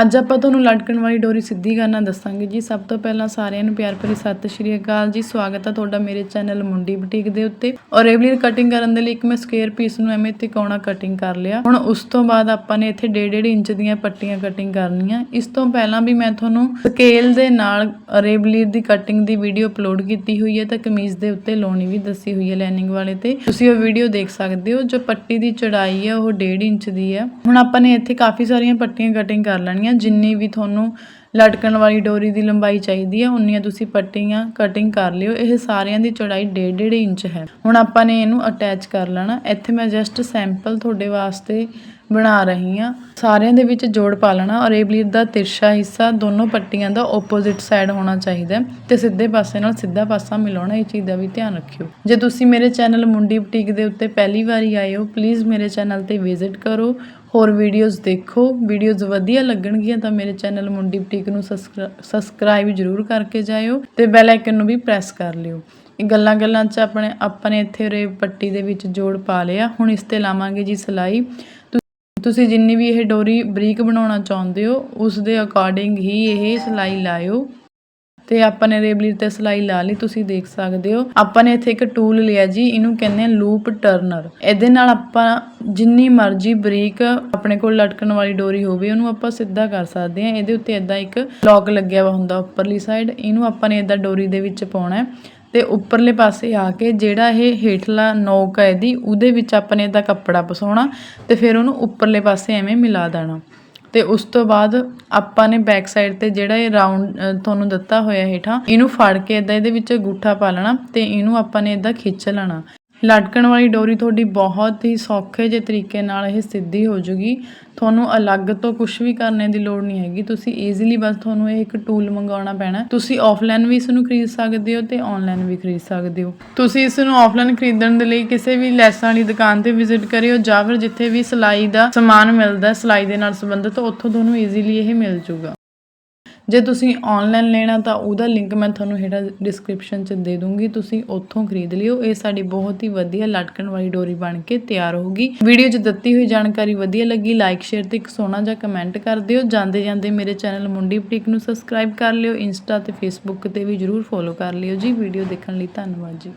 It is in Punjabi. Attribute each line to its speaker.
Speaker 1: ਅੱਜ ਆਪਾਂ ਤੁਹਾਨੂੰ ਲਟਕਣ ਵਾਲੀ ਡੋਰੀ ਸਿੱਧੀ ਕਰਨਾ ਦੱਸਾਂਗੇ ਜੀ। ਸਭ ਤੋਂ ਪਹਿਲਾਂ ਸਾਰਿਆਂ ਨੂੰ ਪਿਆਰ ਭਰੀ ਸਤਿ ਸ਼੍ਰੀ ਅਕਾਲ ਜੀ। ਸਵਾਗਤ ਹੈ ਤੁਹਾਡਾ ਮੇਰੇ ਚੈਨਲ ਮੁੰਡੀ ਬੁਟੀਕ ਦੇ ਉੱਤੇ। ਔਰ ਰੇਵਲੀਰ ਕਟਿੰਗ ਕਰਨ ਦੇ ਲਈ ਇੱਕ ਮੈਂ ਸਕੁਅਰ ਪੀਸ ਨੂੰ ਐਵੇਂ ਤਿਕੋਣਾ ਕਟਿੰਗ ਕਰ ਲਿਆ। ਹੁਣ ਉਸ ਤੋਂ ਬਾਅਦ ਆਪਾਂ ਨੇ ਇੱਥੇ 1.5 ਇੰਚ ਦੀਆਂ ਪੱਟੀਆਂ ਕਟਿੰਗ ਕਰਨੀਆਂ। ਇਸ ਤੋਂ ਪਹਿਲਾਂ ਵੀ ਮੈਂ ਤੁਹਾਨੂੰ ਸਕੇਲ ਦੇ ਨਾਲ ਰੇਵਲੀਰ ਦੀ ਕਟਿੰਗ ਦੀ ਵੀਡੀਓ ਅਪਲੋਡ ਕੀਤੀ ਹੋਈ ਹੈ ਤਾਂ ਕਮੀਜ਼ ਦੇ ਉੱਤੇ ਲਾਉਣੀ ਵੀ ਦੱਸੀ ਹੋਈ ਹੈ ਲਾਈਨਿੰਗ ਵਾਲੇ ਤੇ। ਤੁਸੀਂ ਉਹ ਵੀਡੀਓ ਦੇਖ ਸਕਦੇ ਹੋ। ਜੋ ਪੱਟੀ ਦੀ ਚੜਾਈ ਹੈ, ਉਹ 1.5 ਇੰਚ ਦੀ ਹੈ। ਹੁਣ ਆਪਾਂ ਨੇ ਇੱਥੇ ਕਾਫੀ ਸਾਰੀਆਂ ਪੱਟੀਆਂ ਕਟਿੰਗ ਕਰ ਲੈਣੀਆਂ। ਜਿੰਨੀ ਵੀ ਤੁਹਾਨੂੰ ਲਟਕਣ ਵਾਲੀ ਡੋਰੀ ਦੀ ਲੰਬਾਈ ਚਾਹੀਦੀ ਹੈ, ਉਨੀਆਂ ਤੁਸੀਂ ਪੱਟੀਆਂ ਕਟਿੰਗ ਕਰ ਲਿਓ। ਇਹ ਸਾਰਿਆਂ ਦੀ ਚੌੜਾਈ 1.5 ਇੰਚ ਹੈ। ਹੁਣ ਆਪਾਂ ਨੇ ਇਹਨੂੰ ਅਟੈਚ ਕਰ ਲੈਣਾ। ਇੱਥੇ ਮੈਂ ਜਸਟ ਸੈਂਪਲ ਤੁਹਾਡੇ ਵਾਸਤੇ ਬਣਾ ਰਹੀ ਹਾਂ। ਸਾਰਿਆਂ ਦੇ ਵਿੱਚ ਜੋੜ ਪਾ ਲੈਣਾ ਔਰ ਇਹ ਬਲੀਡ ਦਾ ਤਿਰਛਾ ਹਿੱਸਾ ਦੋਨੋਂ ਪੱਟੀਆਂ ਦਾ ਆਪੋਜ਼ਿਟ ਸਾਈਡ ਹੋਣਾ ਚਾਹੀਦਾ ਹੈ ਤੇ ਸਿੱਧੇ ਪਾਸੇ ਨਾਲ ਸਿੱਧਾ ਪਾਸਾ ਮਿਲਾਉਣਾ, ਇਹ ਚੀਜ਼ ਦਾ ਵੀ ਧਿਆਨ ਰੱਖਿਓ। ਜੇ ਤੁਸੀਂ ਮੇਰੇ ਚੈਨਲ ਮੁੰਡੀ ਬੁਟੀਕ ਦੇ ਉੱਤੇ ਪਹਿਲੀ ਵਾਰੀ ਆਏ ਹੋ ਪਲੀਜ਼ ਮੇਰੇ ਚੈਨਲ ਤੇ ਵਿਜ਼ਿਟ ਕਰੋ। ਹੋਰ ਵੀਡੀਓਜ਼ ਦੇਖੋ। ਵੀਡੀਓਜ਼ ਵਧੀਆ ਲੱਗਣਗੀਆਂ ਤਾਂ ਮੇਰੇ ਚੈਨਲ ਮੁੰਡੀ ਬੁਟੀਕ ਨੂੰ ਸਬਸਕ੍ਰਾਈਬ ਜ਼ਰੂਰ ਕਰਕੇ ਜਾਇਓ ਤੇ ਬੈਲ ਆਈਕਨ ਨੂੰ ਵੀ ਪ੍ਰੈਸ ਕਰ ਲਿਓ। ਇਹ ਗੱਲਾਂ ਗੱਲਾਂ 'ਚ ਆਪਣੇ, ਆਪਾਂ ਨੇ ਇੱਥੇ ਰੇਵ ਪੱਟੀ ਦੇ ਵਿੱਚ ਜੋੜ ਪਾ ਲਿਆ। ਹੁਣ ਇਸ ਤੇ ਲਾਵਾਂਗੇ ਜੀ ਸਲਾਈ। ਤੁਸੀਂ ਜਿੰਨੀ ਵੀ ਇਹ ਡੋਰੀ ਬਰੀਕ ਬਣਾਉਣਾ ਚਾਹੁੰਦੇ ਹੋ, ਉਸ ਦੇ ਅਕੋਰਡਿੰਗ ਹੀ ਇਹ ਸਲਾਈ ਲਾਇਓ। ਤੇ ਆਪਾਂ ਨੇ ਰੇਬਲੀ ਤੇ ਸਲਾਈ ਲਾ ਲਈ, ਤੁਸੀਂ ਦੇਖ ਸਕਦੇ ਹੋ। ਆਪਾਂ ਨੇ ਇੱਥੇ ਇੱਕ ਟੂਲ ਲਿਆ ਜੀ, ਇਹਨੂੰ ਕਹਿੰਦੇ ਆ ਲੂਪ ਟਰਨਰ। ਇਹਦੇ ਨਾਲ ਆਪਾਂ ਜਿੰਨੀ ਮਰਜ਼ੀ ਬਰੀਕ ਆਪਣੇ ਕੋਲ ਲਟਕਣ ਵਾਲੀ ਡੋਰੀ ਹੋਵੇ, ਉਹਨੂੰ ਆਪਾਂ ਸਿੱਧਾ ਕਰ ਸਕਦੇ ਹਾਂ। ਇਹਦੇ ਉੱਤੇ ਇਦਾਂ ਇੱਕ ਲੌਕ ਲੱਗਿਆ ਵਾ ਹੁੰਦਾ ਉੱਪਰਲੀ ਸਾਈਡ, ਇਹਨੂੰ ਆਪਾਂ ਨੇ ਇਦਾਂ ਡੋਰੀ ਦੇ ਵਿੱਚ ਪਾਉਣਾ ਹੈ। ਤੇ ਉੱਪਰਲੇ ਪਾਸੇ ਆ ਕੇ ਜਿਹੜਾ ਇਹ ਹੇਠਲਾ ਨੋਕ ਹੈ ਇਹਦੀ, ਉਹਦੇ ਵਿੱਚ ਆਪਾਂ ਨੇ ਇਹਦਾ ਕੱਪੜਾ ਪਸਾਉਣਾ ਤੇ ਫਿਰ ਉਹਨੂੰ ਉੱਪਰਲੇ ਪਾਸੇ ਐਵੇਂ ਮਿਲਾ ਦੇਣਾ। ਤੇ ਉਸ ਤੋਂ ਬਾਅਦ ਆਪਾਂ ਨੇ ਬੈਕ ਸਾਈਡ ਤੇ ਜਿਹੜਾ ਇਹ ਰਾਉਂਡ ਤੁਹਾਨੂੰ ਦਿੱਤਾ ਹੋਇਆ ਹੇਠਾਂ, ਇਹਨੂੰ ਫੜ ਕੇ ਇਦਾਂ ਇਹਦੇ ਵਿੱਚ ਅੰਗੂਠਾ ਪਾ ਲੈਣਾ ਤੇ ਇਹਨੂੰ ਆਪਾਂ ਨੇ ਇਦਾਂ ਖਿੱਚ ਲੈਣਾ। ਲਟਕਣ ਵਾਲੀ ਡੋਰੀ ਤੁਹਾਡੀ ਬਹੁਤ ਹੀ ਸੌਖੇ ਜਿਹੇ ਤਰੀਕੇ ਨਾਲ ਇਹ ਸਿੱਧੀ ਹੋ ਜੂਗੀ। ਤੁਹਾਨੂੰ ਅਲੱਗ ਤੋਂ ਕੁਝ ਵੀ ਕਰਨੇ ਦੀ ਲੋੜ ਨਹੀਂ ਹੈਗੀ। ਤੁਸੀਂ ਈਜ਼ੀਲੀ ਬਸ ਤੁਹਾਨੂੰ ਇਹ ਇੱਕ ਟੂਲ ਮੰਗਾਉਣਾ ਪੈਣਾ। ਤੁਸੀਂ ਆਫਲਾਈਨ ਵੀ ਇਸ ਨੂੰ ਖਰੀਦ ਸਕਦੇ ਹੋ ਤੇ ਆਨਲਾਈਨ ਵੀ ਖਰੀਦ ਸਕਦੇ ਹੋ। ਤੁਸੀਂ ਇਸ ਨੂੰ ਆਫਲਾਈਨ ਖਰੀਦਣ ਦੇ ਲਈ ਕਿਸੇ ਵੀ ਲੈਸਾਂ ਵਾਲੀ ਦੁਕਾਨ ਤੇ ਵਿਜ਼ਿਟ ਕਰਿਓ ਜਾਂ ਫਿਰ ਜਿੱਥੇ ਵੀ ਸਿਲਾਈ ਦਾ ਸਮਾਨ ਮਿਲਦਾ ਸਿਲਾਈ ਦੇ ਨਾਲ ਸੰਬੰਧਿਤ, ਉੱਥੋਂ ਤੁਹਾਨੂੰ ਈਜ਼ੀਲੀ ਇਹ ਮਿਲ ਜੂਗਾ। ਜੇ ਤੁਸੀਂ ਆਨਲਾਈਨ ਲੈਣਾ ਤਾਂ ਉਹਦਾ ਲਿੰਕ ਮੈਂ ਤੁਹਾਨੂੰ ਹੇਠਾਂ ਡਿਸਕ੍ਰਿਪਸ਼ਨ 'ਚ ਦੇ ਦੂੰਗੀ, ਤੁਸੀਂ ਉੱਥੋਂ ਖਰੀਦ ਲਿਓ। ਇਹ ਸਾਡੀ ਬਹੁਤ ਹੀ ਵਧੀਆ ਲਟਕਣ ਵਾਲੀ ਡੋਰੀ ਬਣ ਕੇ ਤਿਆਰ ਹੋਊਗੀ। ਵੀਡੀਓ 'ਚ ਦਿੱਤੀ ਹੋਈ ਜਾਣਕਾਰੀ ਵਧੀਆ ਲੱਗੀ ਲਾਈਕ ਸ਼ੇਅਰ ਤੇ ਇੱਕ ਸੋਹਣਾ ਜਿਹਾ ਕਮੈਂਟ ਕਰ ਦਿਓ। ਜਾਂਦੇ ਜਾਂਦੇ ਮੇਰੇ ਚੈਨਲ ਮੁੰਡੀ ਬੁਟੀਕ ਨੂੰ ਸਬਸਕ੍ਰਾਈਬ ਕਰ ਲਿਓ। ਇੰਸਟਾ ਤੇ ਫੇਸਬੁੱਕ ਤੇ ਵੀ ਜਰੂਰ ਫੋਲੋ ਕਰ ਲਿਓ ਜੀ। ਵੀਡੀਓ ਦੇਖਣ ਲਈ ਧੰਨਵਾਦ ਜੀ।